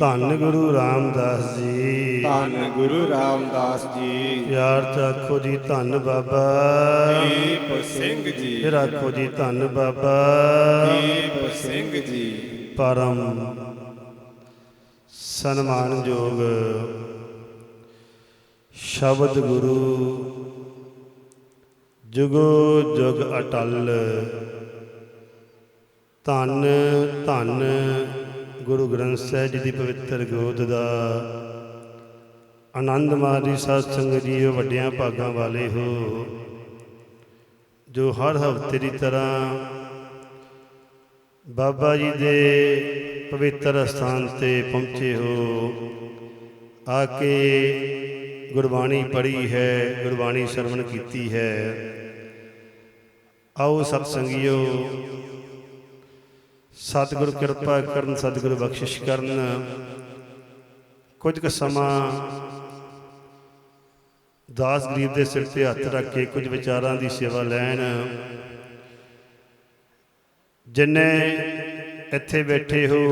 ਧੰਨ ਗੁਰੂ ਰਾਮਦਾਸ ਜੀ। ਧੰਨ ਗੁਰੂ ਰਾਮਦਾਸ ਜੀ। ਪਿਆਰ ਚ ਆਖੋ ਜੀ ਧੰਨ ਬਾਬਾ। ਦੀਪ ਸਿੰਘ ਜੀ। ਫਿਰ ਆਖੋ ਜੀ ਧੰਨ ਬਾਬਾ। ਦੀਪ ਸਿੰਘ ਜੀ। ਪਰਮ ਸਨਮਾਨਯੋਗ ਸ਼ਬਦ ਗੁਰੂ। ਜੁਗੋ ਜੁਗ ਅਟਲ। ਧੰਨ ਧੰਨ ਗੁਰੂ ਗ੍ਰੰਥ ਸਾਹਿਬ ਜੀ ਦੀ ਪਵਿੱਤਰ ਗੋਦ ਦਾ। ਆਨੰਦ ਮਾਰੀ ਸਾਧ ਸੰਗਤ ਜੀਓ ਵੱਡਿਆਂ ਭਾਗਾਂ ਵਾਲੇ ਹੋ, ਜੋ ਹਰ ਹਫ਼ਤੇ ਦੀ ਤਰ੍ਹਾਂ ਬਾਬਾ ਜੀ ਦੇ ਪਵਿੱਤਰ ਸਥਾਨ ਤੇ ਪਹੁੰਚੇ ਹੋ। ਆ ਕੇ ਗੁਰਬਾਣੀ ਪੜ੍ਹੀ ਹੈ, ਗੁਰਬਾਣੀ ਸ਼ਰਵਣ ਕੀਤੀ ਹੈ। ਆਓ ਸਤ ਸੰਗਿਓ ਸਤਿਗੁਰ ਕਿਰਪਾ ਕਰਨ, ਸਤਿਗੁਰ ਬਖਸ਼ਿਸ਼ ਕਰਨ। ਕੁਝ ਕੁ ਸਮਾਂ ਦਾਸ ਗਰੀਬ ਦੇ ਸਿਰ ਤੇ ਹੱਥ ਰੱਖ ਕੇ ਕੁਝ ਵਿਚਾਰਾਂ ਦੀ ਸੇਵਾ ਲੈਣ। ਜਿੰਨੇ ਇੱਥੇ ਬੈਠੇ ਹੋ,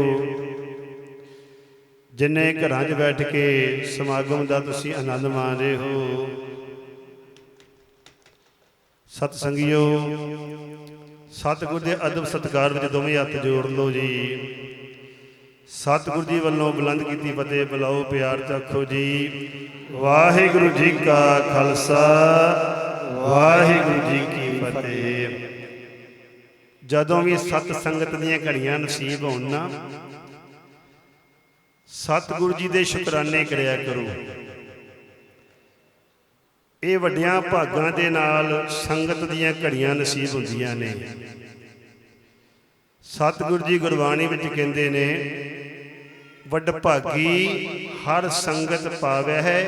ਜਿੰਨੇ ਘਰਾਂ 'ਚ ਬੈਠ ਕੇ ਸਮਾਗਮ ਦਾ ਤੁਸੀਂ ਆਨੰਦ ਮਾਣ ਰਹੇ ਹੋ। ਸਤ ਸੰਗਿਓ ਸਤਿਗੁਰ ਦੇ ਅਦਬ ਸਤਕਾਰ ਵਿੱਚ ਦੋਵੇਂ ਹੱਥ ਜੋੜ ਲਓ ਜੀ। ਸਤਿਗੁਰ ਜੀ ਵੱਲੋਂ ਬੁਲੰਦ ਕੀਤੀ ਫਤਿਹ, ਬੁਲਾਓ, ਪਿਆਰ ਚਾਖੋ ਜੀ। ਵਾਹਿਗੁਰੂ ਜੀ ਕਾ ਖਾਲਸਾ, ਵਾਹਿਗੁਰੂ ਜੀ ਕੀ ਫਤਿਹ। ਜਦੋਂ ਵੀ ਸਤ ਸੰਗਤ ਦੀਆਂ ਘੜੀਆਂ ਨਸੀਬ ਹੋਣ ਨਾ, ਸਤਿਗੁਰੂ ਜੀ ਦੇ ਸ਼ੁਕਰਾਨੇ ਕਰਿਆ ਕਰੋ। ਇਹ ਵੱਡਿਆਂ ਭਾਗਾਂ ਦੇ ਨਾਲ ਸੰਗਤ ਦੀਆਂ ਘੜੀਆਂ ਨਸੀਬ ਹੁੰਦੀਆਂ ਨੇ। ਸਤਿਗੁਰੂ ਜੀ ਗੁਰਬਾਣੀ ਵਿੱਚ ਕਹਿੰਦੇ ਨੇ ਵੱਡ ਭਾਗੀ ਹਰ ਸੰਗਤ ਪਾਵੇ ਹੈ,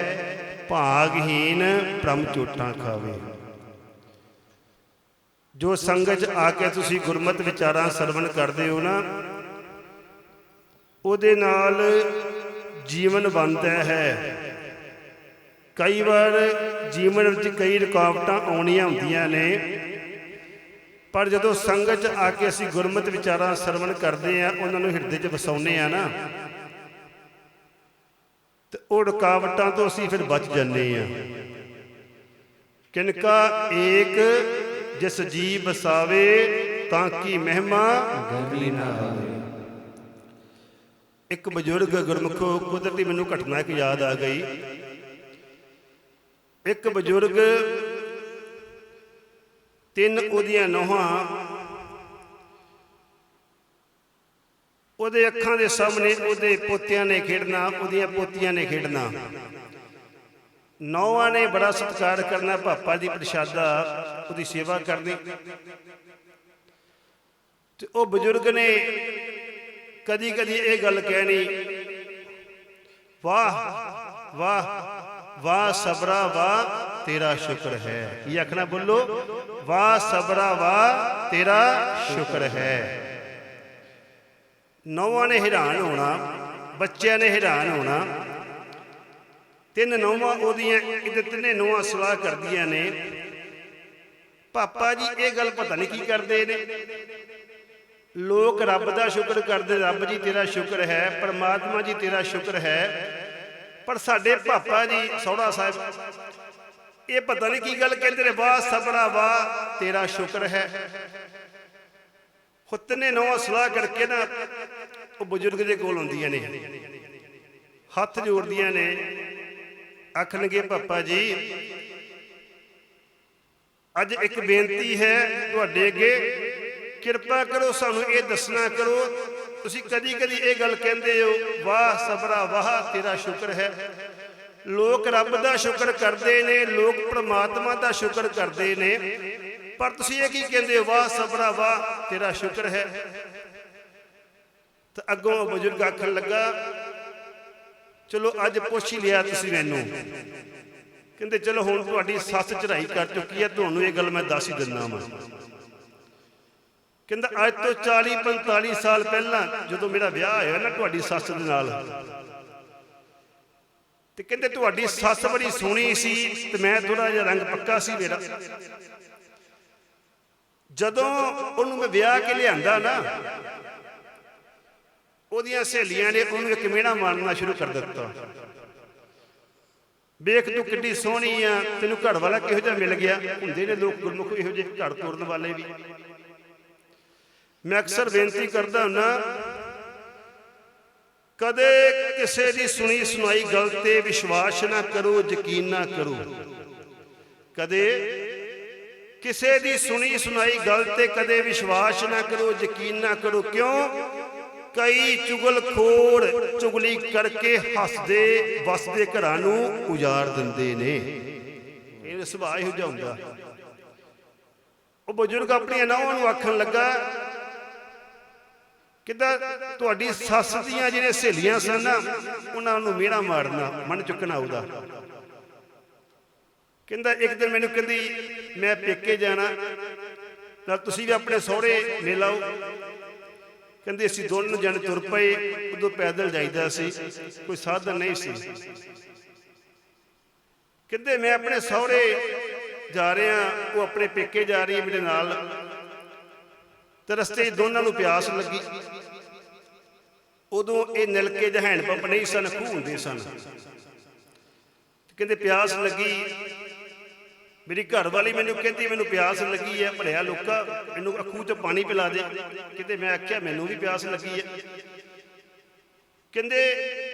ਭਾਗਹੀਨ ਬ੍ਰਹਮ ਚੋਟਾਂ ਖਾਵੇ। ਜੋ ਸੰਗਤ 'ਚ ਆ ਕੇ ਤੁਸੀਂ ਗੁਰਮਤ ਵਿਚਾਰਾਂ ਸਰਵਣ ਕਰਦੇ ਹੋ ਨਾ, ਉਹਦੇ ਨਾਲ ਜੀਵਨ ਬਣਦਾ ਹੈ। ਕਈ ਵਾਰ ਜੀਵਨ ਵਿੱਚ ਕਈ ਰੁਕਾਵਟਾਂ ਆਉਣੀਆਂ ਹੁੰਦੀਆਂ ਨੇ। ਪਰ ਜਦੋਂ ਸੰਗਤ 'ਚ ਆ ਕੇ ਅਸੀਂ ਗੁਰਮਤ ਵਿਚਾਰਾਂ ਸਰਵਣ ਕਰਦੇ ਆ ਉਹਨਾਂ ਨੂੰ ਹਿਰਦੇ 'ਚ ਵਸਾਉਂਦੇ ਆ ਨਾ। ਤੇ ਉਹ ਰੁਕਾਵਟਾਂ ਤੋਂ ਅਸੀਂ ਫਿਰ ਬਚ ਜਾਂਦੇ ਆ ਕਿਨਕਾ ਏਕ ਜਿਸ ਜੀ ਬਸਾਵੇ ਤਾਂ ਕੀ ਮਹਿਮਾ ਗਰਲੀ ਨਾ ਹੋਵੇ। ਇੱਕ ਬਜ਼ੁਰਗ ਗੁਰਮੁਖੋ ਕੁਦਰਤੀ ਮੈਨੂੰ ਘਟਨਾ ਇੱਕ ਯਾਦ ਆ ਗਈ। ਇੱਕ ਬਜ਼ੁਰਗ, ਤਿੰਨ ਉਹਦੀਆਂ ਨੋਹਾਂ, ਉਹਦੇ ਅੱਖਾਂ ਦੇ ਸਾਹਮਣੇ ਉਹਦੇ ਪੋਤਿਆਂ ਨੇ ਖੇਡਣਾ, ਉਹਦੀਆਂ ਪੋਤੀਆਂ ਨੇ ਖੇਡਣਾ। ਨੌਵਾਂ ਨੇ ਬੜਾ ਸਤਿਕਾਰ ਕਰਨਾ, ਪਾਪਾ ਦੀ ਪ੍ਰਸ਼ਾਦਾ, ਉਹਦੀ ਸੇਵਾ ਕਰਨੀ। ਤੇ ਉਹ ਬਜ਼ੁਰਗ ਨੇ ਕਦੀ ਕਦੀ ਇਹ ਗੱਲ ਕਹਿਣੀ, ਵਾਹ ਵਾਹ ਵਾਹ ਸਬਰਾ ਵਾਹ ਤੇਰਾ ਸ਼ੁਕਰ ਹੈ। ਇਹ ਆਖਣਾ ਬੋਲੋ? ਵਾਹ ਸਬਰਾ ਵਾਹ ਤੇਰਾ ਸ਼ੁਕਰ ਹੈ। ਨੌਵਾਂ ਨੇ ਹੈਰਾਨ ਹੋਣਾ, ਬੱਚਿਆਂ ਨੇ ਹੈਰਾਨ ਹੋਣਾ। ਤਿੰਨ ਨੌਵਾਂ ਉਹਦੀਆਂ, ਇਹਦੇ ਤਿੰਨੇ ਨੌਵਾਂ ਸਲਾਹ ਕਰਦੀਆਂ ਨੇ। ਪਾਪਾ ਜੀ, ਇਹ ਗੱਲ ਪਤਾ ਨਹੀਂ ਕੀ ਕਰਦੇ ਨੇ। ਲੋਕ ਰੱਬ ਦਾ ਸ਼ੁਕਰ ਕਰਦੇ, ਰੱਬ ਜੀ ਤੇਰਾ ਸ਼ੁਕਰ ਹੈ, ਪਰਮਾਤਮਾ ਜੀ ਤੇਰਾ ਸ਼ੁਕਰ ਹੈ। ਪਰ ਸਾਡੇ ਪਾਪਾ ਜੀ, ਸੋਹਣਾ ਸਾਹਿਬ, ਇਹ ਪਤਾ ਨਹੀਂ ਕੀ ਗੱਲ ਕਹਿੰਦੇ ਨੇ, ਵਾਹ ਸਬਰਾ ਵਾਹ ਤੇਰਾ ਸ਼ੁਕਰ ਹੈ। ਹੁਤਨੇ ਨੌ ਸਲਾਹ ਕਰਕੇ ਨਾ, ਉਹ ਬਜ਼ੁਰਗ ਦੇ ਕੋਲ ਆਉਂਦੀਆਂ ਨੇ। ਹੱਥ ਜੋੜਦੀਆਂ ਨੇ। ਆਖਣਗੇ, ਪਾਪਾ ਜੀ, ਅੱਜ ਇੱਕ ਬੇਨਤੀ ਹੈ ਤੁਹਾਡੇ ਅੱਗੇ। ਕਿਰਪਾ ਕਰੋ ਸਾਨੂੰ ਇਹ ਦੱਸਣਾ ਕਰੋ ਤੁਸੀਂ ਕਦੀ ਕਦੀ ਇਹ ਗੱਲ ਕਹਿੰਦੇ ਹੋ, ਵਾਹ ਸਬਰਾ ਵਾਹ, ਤੇਰਾ ਸ਼ੁਕਰ ਹੈ। ਲੋਕ ਰੱਬ ਦਾ ਸ਼ੁਕਰ ਕਰਦੇ ਨੇ, ਲੋਕ ਪ੍ਰਮਾਤਮਾ ਦਾ ਸ਼ੁਕਰ ਕਰਦੇ ਨੇ। ਪਰ ਤੁਸੀਂ ਇਹ ਕੀ ਕਹਿੰਦੇ ਹੋ, ਵਾਹ ਸਬਰਾ ਵਾਹ, ਤੇਰਾ ਸ਼ੁਕਰ ਹੈ। ਤਾਂ ਅੱਗੋਂ ਬਜ਼ੁਰਗ ਆਖਣ ਲੱਗਾ, ਚਲੋ ਅੱਜ ਪੁੱਛ ਹੀ ਲਿਆ ਤੁਸੀਂ ਮੈਨੂੰ। ਕਹਿੰਦੇ, ਚਲੋ ਹੁਣ ਤੁਹਾਡੀ ਸੱਸ ਚੜਾਈ ਕਰ ਚੁੱਕੀ ਹੈ, ਤੁਹਾਨੂੰ ਇਹ ਗੱਲ ਮੈਂ ਦੱਸ ਹੀ ਦਿੰਦਾ ਵਾਂ। ਕਹਿੰਦਾ, ਅੱਜ ਤੋਂ 40 45 ਸਾਲ ਪਹਿਲਾਂ ਜਦੋਂ ਮੇਰਾ ਵਿਆਹ ਹੋਇਆ ਨਾ ਤੁਹਾਡੀ ਸੱਸ ਦੇ ਨਾਲ। ਤੇ ਕਹਿੰਦੇ, ਤੁਹਾਡੀ ਸੱਸ ਬੜੀ ਸੋਹਣੀ ਸੀ ਤੇ ਮੈਂ ਥੋੜਾ ਜਿਹਾ ਰੰਗ ਪੱਕਾ ਸੀ ਮੇਰਾ। ਜਦੋਂ ਉਹਨੂੰ ਮੈਂ ਵਿਆਹ ਕੇ ਲਿਆਂਦਾ ਨਾ, ਉਹਦੀਆਂ ਸਹੇਲੀਆਂ ਨੇ ਉਹਨੂੰ ਇੱਕ ਮਿਹਣਾ ਮਾਰਨਾ ਸ਼ੁਰੂ ਕਰ ਦਿੱਤਾ। ਵੇਖ ਤੂੰ ਕਿੱਡੀ ਸੋਹਣੀ ਆ, ਤੈਨੂੰ ਘੜ ਵਾਲਾ ਕਿਹੋ ਜਿਹਾ ਮਿਲ ਗਿਆ? ਹੁੰਦੇ ਨੇ ਲੋਕ ਗੁਰਮੁਖ ਇਹੋ ਜਿਹੇ ਘੜ ਤੋੜਨ ਵਾਲੇ ਵੀ। ਮੈਂ ਅਕਸਰ ਬੇਨਤੀ ਕਰਦਾ ਹੁੰਨਾ, ਕਦੇ ਕਿਸੇ ਦੀ ਸੁਣੀ ਸੁਣਾਈ ਗੱਲ ਤੇ ਵਿਸ਼ਵਾਸ ਨਾ ਕਰੋ, ਯਕੀਨ ਨਾ ਕਰੋ। ਕਦੇ ਕਿਸੇ ਦੀ ਸੁਣੀ ਸੁਣਾਈ ਗੱਲ ਤੇ ਕਦੇ ਵਿਸ਼ਵਾਸ ਨਾ ਕਰੋ, ਯਕੀਨ ਨਾ ਕਰੋ, ਕਿਉਂ? ਕਈ ਚੁਗਲਖੋਰ ਚੁਗਲੀ ਕਰਕੇ ਹੱਸਦੇ, ਵਸਦੇ ਘਰਾਂ ਨੂੰ ਉਜਾੜ ਦਿੰਦੇ ਨੇ। ਇਹ ਸੁਭਾਅ ਇਹੋ ਜਿਹਾ ਹੁੰਦਾ। ਉਹ ਬਜ਼ੁਰਗ ਆਪਣੀਆਂ ਨੌਵਾਂ ਨੂੰ ਆਖਣ ਲੱਗਾ ਕਿਦਾਂ ਤੁਹਾਡੀ ਸੱਸ ਦੀਆਂ ਜਿਹੜੇ ਸਹੇਲੀਆਂ ਸਨ ਨਾ, ਉਹਨਾਂ ਨੂੰ ਮੇੜਾ ਮਾਰਨਾ, ਮਨ ਚੁੱਕਣਾ ਉਹਦਾ। ਕਹਿੰਦਾ, ਇੱਕ ਦਿਨ ਮੈਨੂੰ ਕਹਿੰਦੀ, ਮੈਂ ਪੇਕੇ ਜਾਣਾ ਨਾਲ ਤੁਸੀਂ ਵੀ ਆਪਣੇ ਸਹੁਰੇ ਲੈ ਲਓ। ਕਹਿੰਦੇ, ਅਸੀਂ ਦੋਨੋਂ ਜਣੇ ਤੁਰ ਪਏ, ਉਦੋਂ ਪੈਦਲ ਜਾਈਦਾ ਸੀ, ਕੋਈ ਸਾਧਨ ਨਹੀਂ ਸੀ। ਕਹਿੰਦੇ, ਮੈਂ ਆਪਣੇ ਸਹੁਰੇ ਜਾ ਰਿਹਾ, ਉਹ ਆਪਣੇ ਪੇਕੇ ਜਾ ਰਹੀ ਹੈ ਮੇਰੇ ਨਾਲ। ਤੇ ਰਸਤੇ ਦੋਨਾਂ ਨੂੰ ਪਿਆਸ ਲੱਗੀ। ਉਦੋਂ ਇਹ ਨਲਕੇ ਜਾਂ ਹੈਂਡ ਪੰਪ ਨਹੀਂ ਸਨ, ਖੂਹ ਹੁੰਦੇ ਸਨ। ਕਹਿੰਦੇ, ਪਿਆਸ ਲੱਗੀ। ਮੇਰੀ ਘਰ ਵਾਲੀ ਮੈਨੂੰ ਕਹਿੰਦੀ, ਮੈਨੂੰ ਪਿਆਸ ਲੱਗੀ ਹੈ ਭਲਿਆ ਲੋਕਾ, ਮੈਨੂੰ ਅੱਖੂ 'ਚ ਪਾਣੀ ਪਿਲਾ ਦੇ। ਕਿਤੇ ਮੈਂ ਆਖਿਆ, ਮੈਨੂੰ ਵੀ ਪਿਆਸ ਲੱਗੀ ਹੈ ਕਹਿੰਦੇ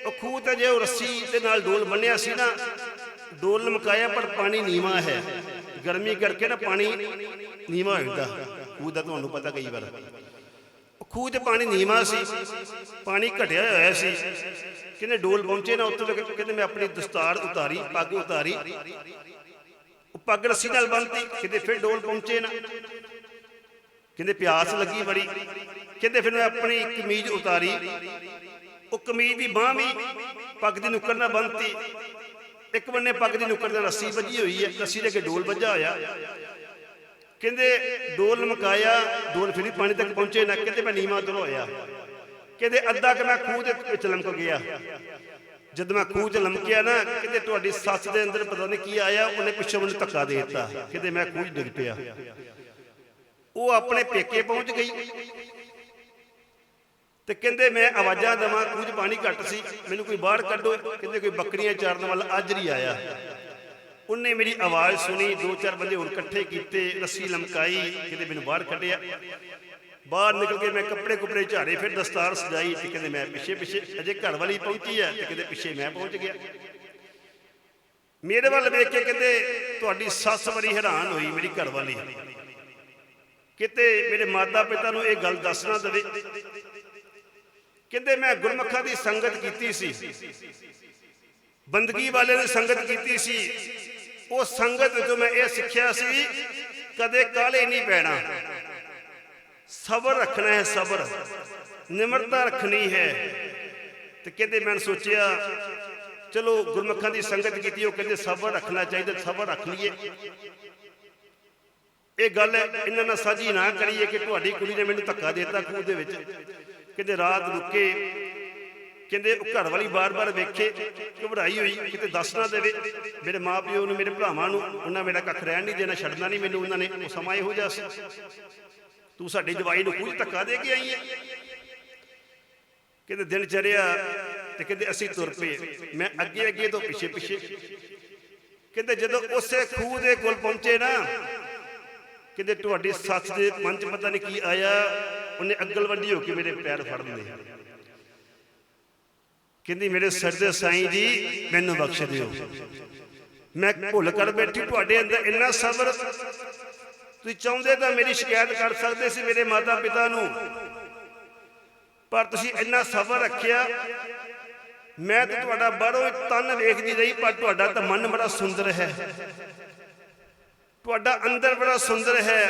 ਅਖੂਹ ਤੇ ਜੇ ਉਹ ਰੱਸੀ ਦੇ ਨਾਲ ਡੋਲ ਬੰਨਿਆ ਸੀ ਨਾ, ਡੋਲ ਲਮਕਾਇਆ, ਪਰ ਪਾਣੀ ਨੀਵਾ ਹੈ। ਗਰਮੀ ਕਰਕੇ ਨਾ ਪਾਣੀ ਨੀਵਾ ਹੁੰਦਾ ਜਾਂਦਾ ਖੂਹ ਦਾ ਤੁਹਾਨੂੰ ਪਤਾ ਕਈ ਵਾਰ। ਖੂਹ 'ਚ ਪਾਣੀ ਨੀਵਾ ਸੀ, ਪਾਣੀ ਘਟਿਆ ਹੋਇਆ ਸੀ। ਕਹਿੰਦੇ ਡੋਲ ਪਹੁੰਚੇ ਨਾ, ਉੱਥੇ ਤੱਕ ਕਹਿੰਦੇ ਮੈਂ ਆਪਣੀ ਦਸਤਾਰ ਉਤਾਰੀ, ਪੱਗ ਉਤਾਰੀ। ਉਹ ਪੱਗ ਰੱਸੀ ਨਾਲ ਬੰਨਤੀ, ਕਹਿੰਦੇ ਫਿਰ ਡੋਲ ਪਹੁੰਚੇ ਨਾ। ਕਹਿੰਦੇ ਪਿਆਸ ਲੱਗੀ ਬੜੀ। ਕਹਿੰਦੇ ਫਿਰ ਮੈਂ ਆਪਣੀ ਕਮੀਜ਼ ਉਤਾਰੀ। ਉਹ ਕਮੀਜ਼ ਦੀ ਬਾਹ ਵੀ ਪੱਗ ਦੀ ਨੁੱਕਰ ਨਾਲ ਬੰਨਤੀ। ਇੱਕ ਬੰਨੇ ਪੱਗ ਦੀ ਨੁੱਕਰ ਨਾਲ ਰੱਸੀ ਵੱਜੀ ਹੋਈ ਹੈ, ਰੱਸੀ ਦੇ ਅੱਗੇ ਡੋਲ ਵੱਜਾ ਹੋਇਆ। ਕਹਿੰਦੇ ਡੋਲ ਲਮਕਾਇਆ, ਡੋਲ ਫਿਰ ਪਾਣੀ ਤੱਕ ਪਹੁੰਚੇ ਨਾ ਕਹਿੰਦੇ ਮੈਂ ਨੀਵਾਂ ਤੋਂ ਹੋਇਆ ਕਹਿੰਦੇ ਅੱਧਾ ਕਿ ਮੈਂ ਖੂਹ ਦੇ ਵਿੱਚ ਲਮਕ ਗਿਆ। ਜਦ ਮੈਂ ਖੂਹ 'ਚ ਲਮਕਿਆ ਨਾ, ਕਹਿੰਦੇ ਤੁਹਾਡੀ ਸੱਸ ਦੇ ਅੰਦਰ ਪਤਾ ਨਹੀਂ ਕੀ ਆਇਆ, ਉਹਨੇ ਪਿੱਛੇ ਮੈਨੂੰ ਧੱਕਾ ਦੇ ਦਿੱਤਾ। ਕਹਿੰਦੇ ਮੈਂ ਖੂਹ 'ਚ ਡਿੱਗ ਪਿਆ। ਉਹ ਆਪਣੇ ਪੇਕੇ ਪਹੁੰਚ ਗਈ। ਤੇ ਕਹਿੰਦੇ ਮੈਂ ਆਵਾਜ਼ਾਂ ਦਵਾਂ, ਖੂਹ 'ਚ ਪਾਣੀ ਘੱਟ ਸੀ, ਮੈਨੂੰ ਕੋਈ ਬਾਹਰ ਕੱਢੋ। ਕਹਿੰਦੇ ਕੋਈ ਬੱਕਰੀਆਂ ਚਾਰਨ ਵਾਲਾ ਅੱਜ ਨਹੀਂ ਆਇਆ। ਉਹਨੇ ਮੇਰੀ ਆਵਾਜ਼ ਸੁਣੀ, ਦੋ ਚਾਰ ਬੰਦੇ ਹੋਰ ਇਕੱਠੇ ਕੀਤੇ, ਰੱਸੀ ਲਮਕਾਈ, ਕਿਤੇ ਮੈਨੂੰ ਬਾਹਰ ਕੱਢਿਆ। ਬਾਹਰ ਨਿਕਲ ਕੇ ਮੈਂ ਕੱਪੜੇ ਕੁਪੜੇ ਝਾੜੇ, ਫਿਰ ਦਸਤਾਰ ਸਜਾਈ ਤੇ ਕਹਿੰਦੇ ਮੈਂ ਪਿੱਛੇ ਪਿੱਛੇ, ਅਜੇ ਘਰ ਵਾਲੀ ਪਹੁੰਚੀ ਹੈ ਤੇ ਕਹਿੰਦੇ ਪਿੱਛੇ ਮੈਂ ਪਹੁੰਚ ਗਿਆ। ਮੇਰੇ ਵੱਲ ਵੇਖ ਕੇ ਕਹਿੰਦੇ, ਤੁਹਾਡੀ ਸੱਸ ਬੜੀ ਹੈਰਾਨ ਹੋਈ, ਮੇਰੀ ਘਰ ਵਾਲੀ। ਕਿਤੇ ਮੇਰੇ ਮਾਤਾ ਪਿਤਾ ਨੂੰ ਇਹ ਗੱਲ ਦੱਸ ਨਾ ਦੇਵੇ। ਕਹਿੰਦੇ, ਮੈਂ ਗੁਰਮਖਾਂ ਦੀ ਸੰਗਤ ਕੀਤੀ ਸੀ। ਬੰਦਗੀ ਵਾਲੇ ਨੇ ਸੰਗਤ ਕੀਤੀ ਸੀ। ਉਹ ਸੰਗਤ ਵਿੱਚੋਂ ਮੈਂ ਇਹ ਸਿੱਖਿਆ ਸੀ, ਕਦੇ ਕਾਲੇ ਨਹੀਂ ਪੈਣਾ ਸਬਰ ਰੱਖਣਾ ਹੈ ਸਬਰ। ਨਿਮਰਤਾ ਰੱਖਣੀ ਹੈ। ਤੇ ਕਹਿੰਦੇ ਮੈਂ ਸੋਚਿਆ, ਚਲੋ ਗੁਰਮਖਾਂ ਦੀ ਸੰਗਤ ਕੀਤੀ, ਉਹ ਕਹਿੰਦੇ ਸਬਰ ਰੱਖਣਾ ਚਾਹੀਦਾ, ਸਬਰ ਰੱਖ ਲਈਏ। ਇਹ ਗੱਲ ਇਹਨਾਂ ਨਾਲ ਸਾਂਝੀ ਨਾ ਕਰੀਏ ਕਿ ਤੁਹਾਡੀ ਕੁੜੀ ਨੇ ਮੈਨੂੰ ਧੱਕਾ ਦੇ ਦਿੱਤਾ ਖੂਹ ਦੇ ਵਿੱਚ। ਕਹਿੰਦੇ ਰਾਤ ਰੁਕੇ ਕਹਿੰਦੇ ਉਹ ਘਰ ਵਾਲੀ ਬਾਰ-ਬਾਰ ਵੇਖੇ, ਘਬਰਾਈ ਹੋਈ, ਕਿਤੇ ਦੱਸ ਨਾ ਦੇਵੇ। ਮੇਰੇ ਮਾਪਿਓ ਨੂੰ, ਮੇਰੇ ਭਰਾਵਾਂ ਨੂੰ, ਉਹਨਾਂ ਮੇਰਾ ਕੱਖ ਰਹਿਣ ਨਹੀਂ ਦੇਣਾ, ਛੱਡਣਾ ਨਹੀਂ ਮੈਨੂੰ ਉਹਨਾਂ ਨੇ, ਉਹ ਸਮਾਂ ਇਹੋ ਜਿਹਾ ਸੀ। ਤੂੰ ਸਾਡੀ ਜਵਾਈ ਨੂੰ ਕੁਝ ਧੱਕਾ ਦੇ ਕੇ ਆਈ ਹੈ ਕਹਿੰਦੇ ਦਿਨ ਚੜਿਆ ਤੇ ਕਹਿੰਦੇ ਅਸੀਂ ਤੁਰ ਪਏ। ਮੈਂ ਅੱਗੇ ਅੱਗੇ ਤੋਂ ਪਿੱਛੇ ਪਿੱਛੇ ਕਹਿੰਦੇ ਜਦੋਂ ਉਸੇ ਖੂਹ ਦੇ ਕੋਲ ਪਹੁੰਚੇ ਨਾ, ਕਹਿੰਦੇ ਤੁਹਾਡੀ ਸੱਸ ਦੇ ਮਨ 'ਚ ਪਤਾ ਨਹੀਂ ਕੀ ਆਇਆ, ਉਹਨੇ ਅੱਗਲ ਵੱਡੀ ਹੋ ਕੇ ਮੇਰੇ ਪੈਰ ਫੜ ਲਏ। ਕਹਿੰਦੀ ਮੇਰੇ ਸਿਰ ਦੇ ਸਾਈਂ ਜੀ ਮੈਨੂੰ ਬਖਸ਼ ਦਿਓ। ਮੈਂ ਭੁੱਲ ਕਰ ਬੈਠੀ ਤੁਹਾਡੇ ਅੰਦਰ ਇੰਨਾ ਸਬਰ। ਤੁਸੀਂ ਚਾਹੁੰਦੇ ਤਾਂ ਮੇਰੀ ਸ਼ਿਕਾਇਤ ਕਰ ਸਕਦੇ ਸੀ ਮੇਰੇ ਮਾਤਾ ਪਿਤਾ ਨੂੰ। ਪਰ ਤੁਸੀਂ ਇੰਨਾ ਸਬਰ ਰੱਖਿਆ। ਮੈਂ ਤੇ ਤੁਹਾਡਾ ਬਾਹਰੋਂ ਤਨ ਵੇਖਦੀ ਰਹੀ ਪਰ ਤੁਹਾਡਾ ਤਾਂ ਮਨ ਬੜਾ ਸੁੰਦਰ ਹੈ। ਤੁਹਾਡਾ ਅੰਦਰ ਬੜਾ ਸੁੰਦਰ ਹੈ।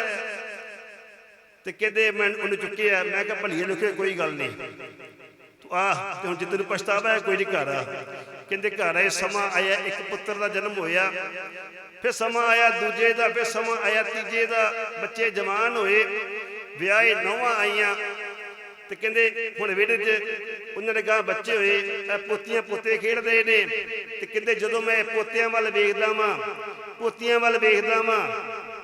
ਤੇ ਕਹਿੰਦੇ ਮੈਂ ਉਹਨੂੰ ਚੁੱਕਿਆ। ਮੈਂ ਕਿਹਾ ਭਲੀਏ ਨੂੰ ਕਿ ਕੋਈ ਗੱਲ ਨਹੀਂ। ਆ ਤੇ ਹੁਣ ਜਿੱਦ ਨੂੰ ਪਛਤਾਵਾ ਹੈ, ਕੋਈ ਨਹੀਂ ਘਰ ਆ। ਕਹਿੰਦੇ ਘਰ ਆਏ, ਸਮਾਂ ਆਇਆ, ਇੱਕ ਪੁੱਤਰ ਦਾ ਜਨਮ ਹੋਇਆ। ਫਿਰ ਸਮਾਂ ਆਇਆ, ਦੂਜੇ ਦਾ, ਫਿਰ ਸਮਾਂ ਆਇਆ, ਤੀਜੇ ਦਾ। ਬੱਚੇ ਜਵਾਨ ਹੋਏ, ਵਿਆਹੇ ਨੌਵਾਂ ਆਈਆਂ। ਤੇ ਕਹਿੰਦੇ, ਹੁਣ ਵਿਹੜੇ 'ਚ ਉਹਨਾਂ ਦੇ ਗਾਂ ਬੱਚੇ ਹੋਏ, ਇਹ ਪੋਤੀਆਂ ਪੋਤੇ ਖੇਡਦੇ ਨੇ। ਤੇ ਕਹਿੰਦੇ, ਜਦੋਂ ਮੈਂ ਪੋਤਿਆਂ ਵੱਲ ਵੇਖਦਾ ਵਾਂ, ਪੋਤੀਆਂ ਵੱਲ ਵੇਖਦਾ ਵਾਂ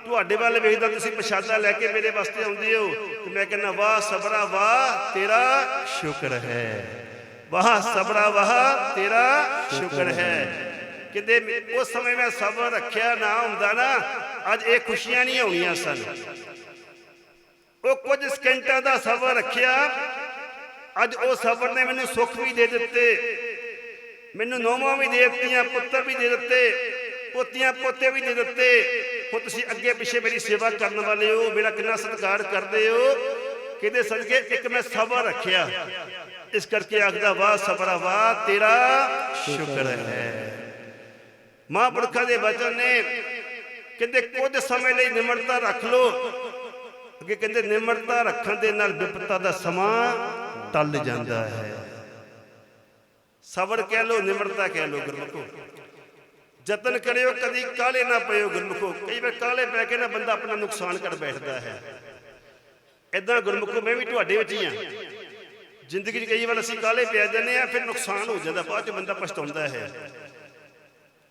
ਤੁਹਾਡੇ ਵੱਲ ਵੇਖਦਾ ਤੁਸੀਂ ਪ੍ਰਸ਼ਾਦਾ ਲੈ ਕੇ ਮੇਰੇ ਵਾਸਤੇ ਆਉਂਦੇ ਹੋ। ਤੇ ਮੈਂ ਕਹਿੰਦਾ, ਵਾਹ ਸਬਰਾ, ਵਾਹ, ਤੇਰਾ ਸ਼ੁਕਰ ਹੈ। ਵਾਹ ਸਬਰਾ, ਵਾਹ, ਤੇਰਾ ਸ਼ੁਕਰ ਹੈ। ਕਿਤੇ ਉਸ ਸਮੇਂ ਮੈਂ ਸਬਰ ਰੱਖਿਆ ਨਾ ਹੁੰਦਾ ਨਾ, ਅੱਜ ਇਹ ਖੁਸ਼ੀਆਂ ਨਹੀਂ ਆਉਣੀਆਂ ਸਨ। ਉਹ ਕੁਝ ਸਕਿੰਟਾਂ ਦਾ ਸਬਰ ਰੱਖਿਆ। ਅੱਜ ਉਹ ਸਬਰ ਨੇ ਮੈਨੂੰ ਸੁੱਖ ਵੀ ਦੇ ਦਿੱਤੇ। ਮੈਨੂੰ ਨੌਵਾਂ ਵੀ ਦੇ ਦਿੱਤੀਆਂ, ਪੁੱਤਰ ਵੀ ਦੇ ਦਿੱਤੇ, ਪੋਤੀਆਂ, ਪੋਤੇ ਵੀ ਦੇ ਦਿੱਤੇ। ਹੁਣ ਤੁਸੀਂ ਅੱਗੇ ਪਿੱਛੇ ਮੇਰੀ ਸੇਵਾ ਕਰਨ ਵਾਲੇ ਹੋ, ਮੇਰਾ ਕਿੰਨਾ ਸਤਿਕਾਰ ਕਰਦੇ ਹੋ? ਕਿਤੇ ਸਦਕੇ ਇੱਕ ਮੈਂ ਸਬਰ ਰੱਖਿਆ। ਇਸ ਕਰਕੇ ਆਖਦਾ, ਵਾਹ ਸਬਰਾ, ਵਾਹ, ਤੇਰਾ ਸ਼ੁਕਰ ਹੈ। ਮਹਾਂਪੁਰਖਾਂ ਦੇ ਬਚਨ ਨੇ ਕਹਿੰਦੇ, ਕੁਝ ਸਮੇਂ ਲਈ ਨਿਮਰਤਾ ਰੱਖ ਲੋ ਅੱਗੇ ਕਹਿੰਦੇ, ਨਿਮਰਤਾ ਰੱਖਣ ਦੇ ਨਾਲ ਵਿਪਤਾ ਦਾ ਸਮਾਂ ਟਲ ਜਾਂਦਾ ਹੈ। ਸਬਰ ਕਹਿ ਲੋ ਨਿਮਰਤਾ ਕਹਿ ਲੋ ਗੁਰਮੁਖੋ। ਯਤਨ ਕਰਿਓ, ਕਦੀ ਕਾਲੇ ਨਾ ਪਇਓ ਗੁਰਮੁਖੋ। ਕਈ ਵਾਰ ਕਾਲੇ ਪੈ ਕੇ ਨਾ ਬੰਦਾ ਆਪਣਾ ਨੁਕਸਾਨ ਕਰ ਬੈਠਦਾ ਹੈ। ਇਦਾਂ ਗੁਰਮੁਖੋ, ਮੈਂ ਵੀ ਤੁਹਾਡੇ ਵਿੱਚ ਹੀ ਆ ਜ਼ਿੰਦਗੀ 'ਚ ਕਈ ਵਾਰ ਅਸੀਂ ਕਾਲੇ ਪੈ ਜਾਂਦੇ ਆ ਫਿਰ ਨੁਕਸਾਨ ਹੋ ਜਾਂਦਾ, ਬਾਅਦ 'ਚ ਬੰਦਾ ਪਛਤਾਉਂਦਾ ਹੈ।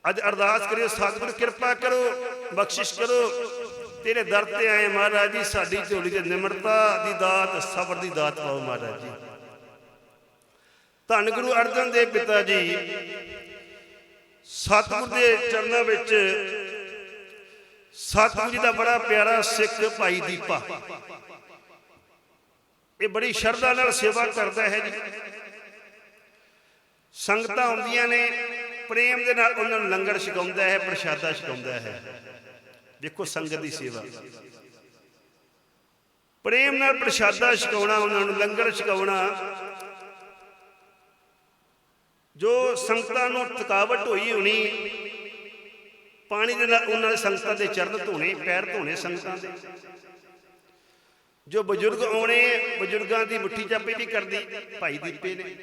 ਅੱਜ ਅਰਦਾਸ ਕਰਿਓ, ਸਤਿਗੁਰ ਕਿਰਪਾ ਕਰੋ, ਬਖਸ਼ਿਸ਼ ਕਰੋ। ਤੇਰੇ ਦਰ ਤੇ ਆਏ ਮਹਾਰਾਜ ਜੀ, ਸਾਡੀ ਝੋਲੀ ਤੇ ਨਿਮਰਤਾ ਦੀ ਦਾਤ, ਸਬਰ ਦੀ ਦਾਤ ਪਾਓ ਮਹਾਰਾਜ ਜੀ। ਧੰਨ ਗੁਰੂ ਅਰਜਨ ਦੇਵ ਪਿਤਾ ਜੀ ਸਤਿਗੁਰ ਦੇ ਚਰਨਾਂ ਵਿੱਚ ਸਤਿਗੁਰ ਜੀ ਦਾ ਬੜਾ ਪਿਆਰਾ ਸਿੱਖ ਭਾਈ ਦੀਪਾ। ਇਹ ਬੜੀ ਸ਼ਰਧਾ ਨਾਲ ਸੇਵਾ ਕਰਦਾ ਹੈ ਜੀ। ਸੰਗਤਾਂ ਆਉਂਦੀਆਂ ਨੇ, ਪ੍ਰੇਮ ਦੇ ਨਾਲ ਉਹਨਾਂ ਨੂੰ ਲੰਗਰ ਛਕਾਉਂਦਾ ਹੈ, ਪ੍ਰਸ਼ਾਦਾ ਛਕਾਉਂਦਾ ਹੈ। ਦੇਖੋ ਸੰਗਤ ਦੀ ਸੇਵਾ। ਪ੍ਰੇਮ ਨਾਲ ਪ੍ਰਸ਼ਾਦਾ ਛਕਾਉਣਾ, ਉਹਨਾਂ ਨੂੰ ਲੰਗਰ ਛਕਾਉਣਾ ਜੋ ਸੰਗਤਾਂ ਨੂੰ ਥਕਾਵਟ ਹੋਈ ਹੋਣੀ, ਪਾਣੀ ਦੇ ਨਾਲ ਉਹਨਾਂ ਦੇ ਸੰਗਤਾਂ ਦੇ ਚਰਨ ਧੋਣੇ, ਪੈਰ ਧੋਣੇ ਸੰਗਤਾਂ ਦੇ। ਜੋ ਬਜ਼ੁਰਗ ਆਉਣੇ, ਬਜ਼ੁਰਗਾਂ ਦੀ ਮੁੱਠੀ ਚਾਪੀ ਵੀ ਕਰਦੀ, ਭਾਈ ਦੀਪੇ ਨੇ।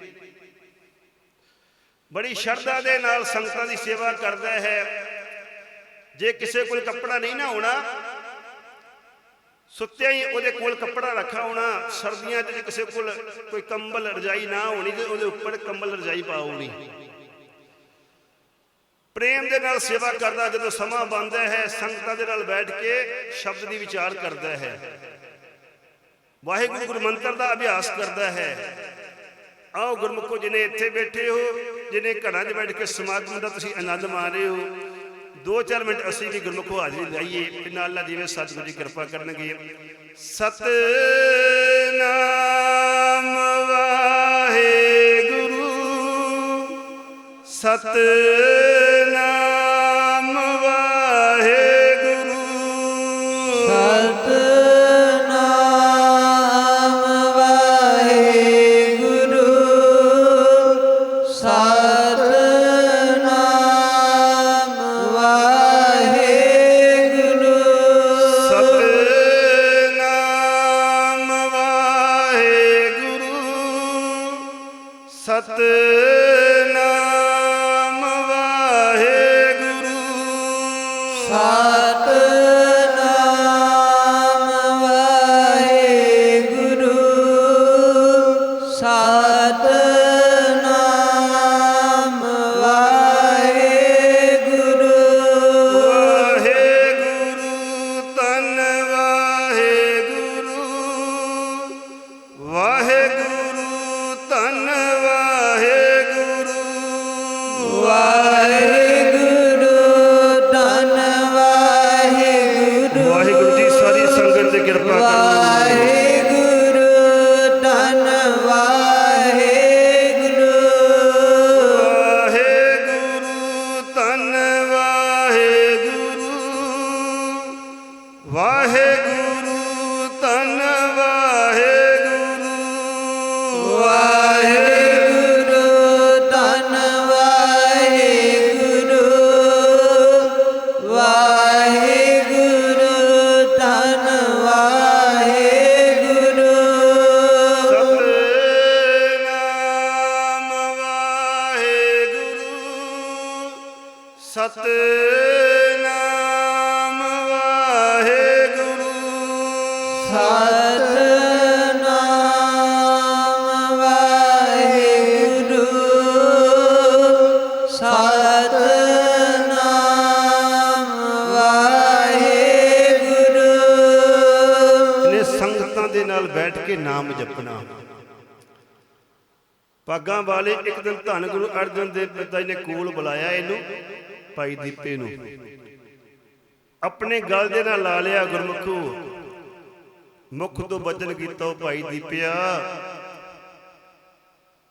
ਬੜੀ ਸ਼ਰਧਾ ਦੇ ਨਾਲ ਸੰਗਤਾਂ ਦੀ ਸੇਵਾ ਕਰਦਾ ਹੈ। ਜੇ ਕਿਸੇ ਕੋਲ ਕੱਪੜਾ ਨਹੀਂ ਨਾ ਹੋਣਾ ਸੁੱਤਿਆਂ ਹੀ ਉਹਦੇ ਕੋਲ ਕੱਪੜਾ ਰੱਖਾ ਹੋਣਾ, ਸਰਦੀਆਂ 'ਚ ਜੇ ਕਿਸੇ ਕੋਲ ਕੋਈ ਕੰਬਲ ਰਜਾਈ ਨਾ ਹੋਣੀ ਤੇ ਉਹਦੇ ਉੱਪਰ ਕੰਬਲ ਰਜਾਈ ਪਾਉਣੀ ਪ੍ਰੇਮ ਦੇ ਨਾਲ ਸੇਵਾ ਕਰਦਾ ਜਦੋਂ ਸਮਾਂ ਬੰਦਾ ਹੈ, ਸੰਗਤਾਂ ਦੇ ਨਾਲ ਬੈਠ ਕੇ ਸ਼ਬਦ ਦੀ ਵਿਚਾਰ ਕਰਦਾ ਹੈ। ਵਾਹਿਗੁਰੂ ਗੁਰੂ ਮੰਤਰ ਦਾ ਅਭਿਆਸ ਕਰਦਾ ਹੈ। ਆਓ ਗੁਰਮੁਖੋ, ਜਿਨੇ ਇੱਥੇ ਬੈਠੇ ਹੋ, ਜਿਨੇ ਘਰਾਂ 'ਚ ਬੈਠ ਕੇ ਸਮਾਗਮ ਦਾ ਤੁਸੀਂ ਆਨੰਦ ਮਾਣ ਰਹੇ ਹੋ ਦੋ ਚਾਰ ਮਿੰਟ ਅਸੀਂ ਵੀ ਗੁਰਮੁਖੋ ਹਾਜ਼ਰੀ ਲਾਈਏ। ਤੇ ਨਾਲ ਨਾਲ ਜਿਵੇਂ ਸਤਿਗੁਰੂ ਦੀ ਕਿਰਪਾ ਕਰਨਗੇ। ਸਤਨਾਮ ਵਾਹਿਗੁਰੂ। ਸਤ ਸਤ ਕੇ ਨਾਮ ਜਪਣਾ। ਪਾਗਾਂ ਵਾਲੇ ਇੱਕ ਦਿਨ ਧੰਨ ਗੁਰੂ ਅਰਜਨ ਦੇਵ ਪਿਤਾ ਜੀ ਨੇ ਕੋਲ ਬੁਲਾਇਆ ਇਹਨੂੰ, ਭਾਈ ਦੀਪੇ ਨੂੰ। ਆਪਣੇ ਗਲ ਦੇ ਨਾਲ ਲਾ ਲਿਆ ਗੁਰਮੁਖੋ। ਮੁਖ ਤੋਂ ਬਚਨ ਕੀਤਾ ਉਹ ਭਾਈ ਦੀਪਿਆ,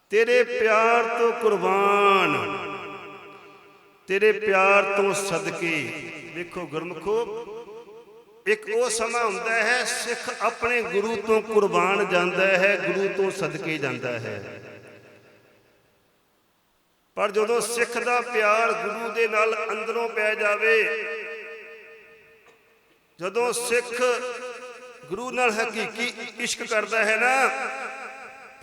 ਤੇਰੇ ਪਿਆਰ ਤੋਂ ਕੁਰਬਾਨ, ਤੇਰੇ ਪਿਆਰ ਤੋਂ ਸਦਕੇ। ਦੇਖੋ ਗੁਰਮੁਖੋ ਇੱਕ ਉਹ ਸਮਾਂ ਹੁੰਦਾ ਹੈ ਸਿੱਖ ਆਪਣੇ ਗੁਰੂ ਤੋਂ ਕੁਰਬਾਨ ਜਾਂਦਾ ਹੈ ਗੁਰੂ ਤੋਂ ਸਦਕੇ ਜਾਂਦਾ ਹੈ। ਪਰ ਜਦੋਂ ਸਿੱਖ ਦਾ ਪਿਆਰ ਗੁਰੂ ਦੇ ਨਾਲ ਅੰਦਰੋਂ ਪੈ ਜਾਵੇ ਜਦੋਂ ਸਿੱਖ ਗੁਰੂ ਨਾਲ ਹਕੀਕੀ ਇਸ਼ਕ ਕਰਦਾ ਹੈ ਨਾ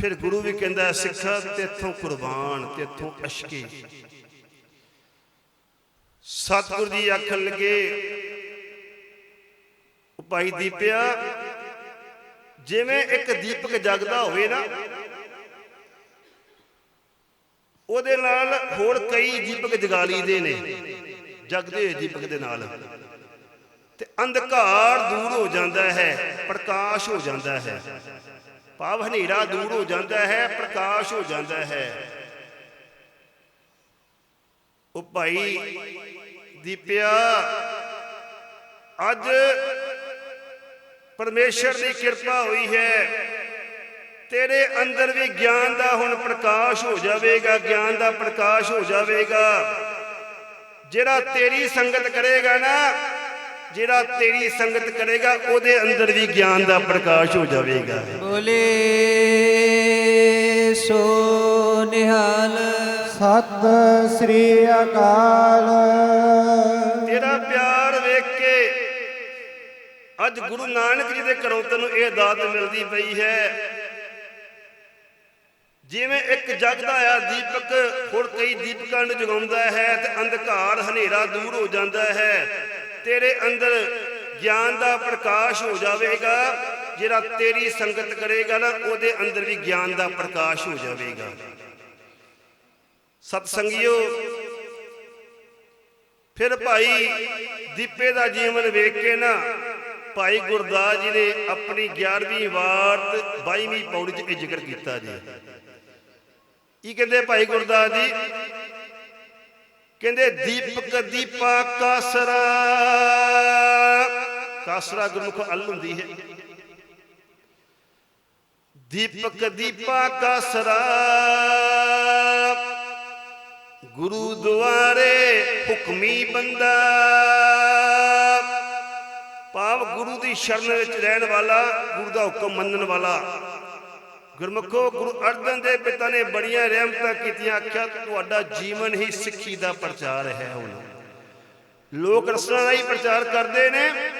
ਫਿਰ ਗੁਰੂ ਵੀ ਕਹਿੰਦਾ ਹੈ, ਸਿੱਖਾ ਤੇਥੋਂ ਕੁਰਬਾਨ ਤੇਥੋਂ ਅਸ਼ਕੇ। ਸਤਿਗੁਰੂ ਜੀ ਆਖਣ ਲੱਗੇ ਭਾਈ ਦੀਪਿਆ, ਜਿਵੇਂ ਇੱਕ ਦੀਪਕ ਜਗਦਾ ਹੋਵੇ ਨਾ, ਉਹਦੇ ਨਾਲ ਹੋਰ ਕਈ ਦੀਪਕ ਜਗਾ ਲਈਦੇ ਨੇ, ਜਗਦੇ ਦੀਪਕ ਦੇ ਨਾਲ। ਤੇ ਅੰਧਕਾਰ ਦੂਰ ਹੋ ਜਾਂਦਾ ਹੈ, ਪ੍ਰਕਾਸ਼ ਹੋ ਜਾਂਦਾ ਹੈ। ਭਾਵ ਹਨੇਰਾ ਦੂਰ ਹੋ ਜਾਂਦਾ ਹੈ, ਪ੍ਰਕਾਸ਼ ਹੋ ਜਾਂਦਾ ਹੈ। ਉਹ ਭਾਈ ਦੀਪਿਆ, ਅੱਜ ਪਰਮੇਸ਼ਰ ਦੀ ਕਿਰਪਾ ਹੋਈ ਹੈ। ਤੇਰੇ ਅੰਦਰ ਵੀ ਗਿਆਨ ਦਾ ਹੁਣ ਪ੍ਰਕਾਸ਼ ਹੋ ਜਾਵੇਗਾ ਗਿਆਨ ਦਾ ਪ੍ਰਕਾਸ਼ ਹੋ ਜਾਵੇਗਾ। ਜਿਹੜਾ ਤੇਰੀ ਸੰਗਤ ਕਰੇਗਾ ਨਾ ਜਿਹੜਾ ਤੇਰੀ ਸੰਗਤ ਕਰੇਗਾ ਉਹਦੇ ਅੰਦਰ ਵੀ ਗਿਆਨ ਦਾ ਪ੍ਰਕਾਸ਼ ਹੋ ਜਾਵੇਗਾ। ਬੋਲੇ ਸੋ ਨਿਹਾਲ। ਸਤ ਸ੍ਰੀ ਅਕਾਲ ਤੇਰਾ ਪਿਆਰ ਵੇਖ ਕੇ ਅੱਜ ਗੁਰੂ ਨਾਨਕ ਜੀ ਦੇ ਘਰੋਂ ਤੈਨੂੰ ਇਹ ਦਾਤ ਮਿਲਦੀ ਪਈ ਹੈ। ਜਿਵੇਂ ਇੱਕ ਜਗਦਾ ਆ ਦੀਪਕ ਹੋਰ ਕਈ ਦੀਪਕਾਂ ਨੂੰ ਜਗਾਉਂਦਾ ਹੈ ਤੇ ਅੰਧਕਾਰ ਹਨੇਰਾ ਦੂਰ ਹੋ ਜਾਂਦਾ ਹੈ। ਤੇਰੇ ਅੰਦਰ ਗਿਆਨ ਦਾ ਪ੍ਰਕਾਸ਼ ਹੋ ਜਾਵੇਗਾ, ਜਿਹੜਾ ਤੇਰੀ ਸੰਗਤ ਕਰੇਗਾ ਨਾ, ਉਹਦੇ ਅੰਦਰ ਵੀ ਗਿਆਨ ਦਾ ਪ੍ਰਕਾਸ਼ ਹੋ ਜਾਵੇਗਾ। ਸਤ ਸੰਗਿਓ ਫਿਰ ਭਾਈ ਦੀਪੇ ਦਾ ਜੀਵਨ ਵੇਖ ਕੇ ਨਾ ਭਾਈ ਗੁਰਦਾਸ ਜੀ ਨੇ ਆਪਣੀ 11ਵੀਂ ਵਾਰਤ 22ਵੀਂ ਪੌੜੀ 'ਚ ਇਹ ਜ਼ਿਕਰ ਕੀਤਾ ਜੀ। ਕੀ ਕਹਿੰਦੇ ਭਾਈ ਗੁਰਦਾਸ ਜੀ? ਕਹਿੰਦੇ, ਦੀਪਕ ਦੀਪਾ ਕਾਸਰਾ। ਕਾਸਰਾ ਗੁਰਮੁਖ ਅਲ ਹੁੰਦੀ ਹੈ। ਦੀਪਕ ਦੀਪਾ ਕਾਸਰਾ। ਗੁਰੂ ਦੁਆਰੇ ਹੁਕਮੀ ਬੰਦਾ। ਭਾਵ ਗੁਰੂ ਦੀ ਸ਼ਰਨ ਵਿੱਚ ਰਹਿਣ ਵਾਲਾ, ਗੁਰੂ ਦਾ ਹੁਕਮ ਮੰਨਣ ਵਾਲਾ। ਗੁਰਮੁਖੋ, ਗੁਰੂ ਅਰਜਨ ਦੇਵ ਪਿਤਾ ਨੇ ਬੜੀਆਂ ਰਹਿਮਤਾਂ ਕੀਤੀਆਂ, ਆਖਿਆ, ਤੁਹਾਡਾ ਜੀਵਨ ਹੀ ਸਿੱਖੀ ਦਾ ਪ੍ਰਚਾਰ ਹੈ ਹੁਣ। ਲੋਕ ਰਸਨਾ ਦਾ ਹੀ ਪ੍ਰਚਾਰ ਕਰਦੇ ਨੇ,